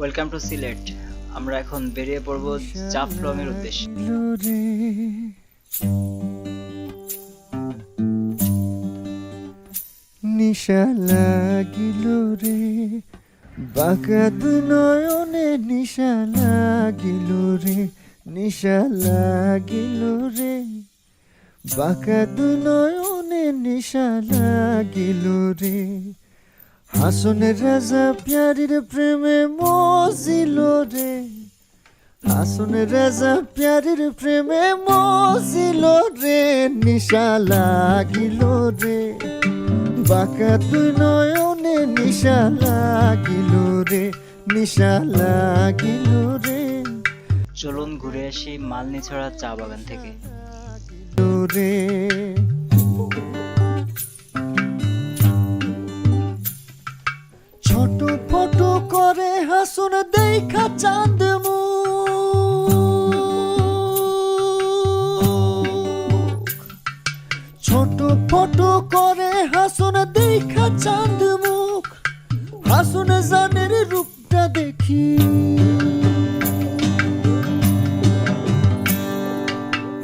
Welcome to Sylhet আমরা এখন বেরিয়ে পড়ব জাফলং এর উদ্দেশ্যে। নিশা লাগিল রে বাঁকা নয়নে নিশা লাগিল রে, নিশা লাগিল রে বাঁকা নয়নে নিশা লাগিল রে। হাসন রাজা প্যারির প্রেমে মজিল রে। হাসন রাজা প্যারির প্রেমে মজিল রে নিশা লাগিল রে। বাঁকা তুই নয়নে নিশা লাগিল রে নিশা লাগিল রে। চলুন ঘুরে আসি মালনিছড়া চা বাগান থেকে। রে।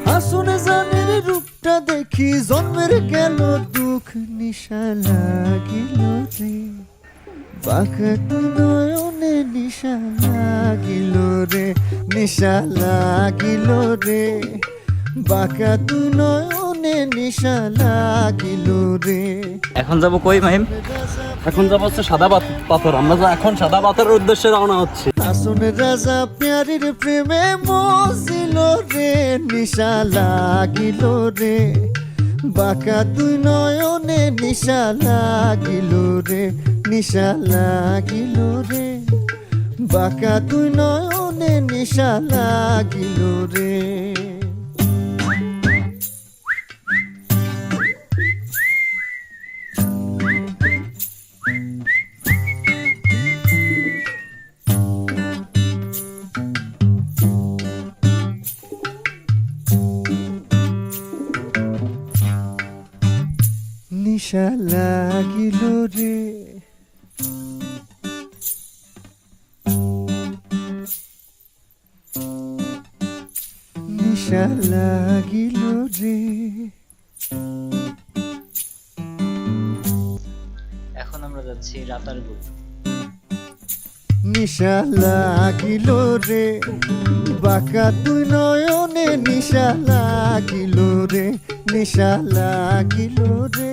হাসুন জানের রূপটা দেখি, জন্মের গেল দুঃখ নিশা লাগিল রে? বাঁকা নয়নে নিশা লাগিল রে, নিশা লাগিল রে। বাঁকা তুই নয়নে নিশা লাগিল রে। এখন যাব কই মাহিম? এখন যাব হচ্ছে সাদা পাথ- পাথর। আমরা যা এখন সাদা পাথরের উদ্দেশ্যে রওনা হচ্ছে। আসুন রাজা প্যারির প্রেমে মজিল রে নিশা লাগিল রে। বাঁকা তুই নয়নে নিশা লাগিল রে নিশা লাগিল রে। বাঁকা তুই নয়নে নিশা লাগিল রে। নিশা লাগিল রে। নিশা লাগিল রে। এখন আমরা যাচ্ছি রাতারগুল নিশা লাগিল রে। বাঁকা তুই নয়নে নিশা লাগিল রে। নিশা লাগিল রে।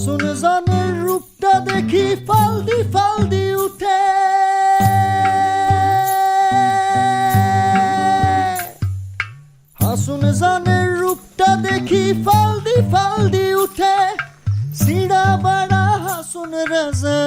মাসুন জানের রূপটা দেখি, ফালদি ফালদি উঠে। হাসুন জানের রূপটা দেখি, ফালদি ফালদি উঠে। সিড়া বাড়া হাসুন রাজা।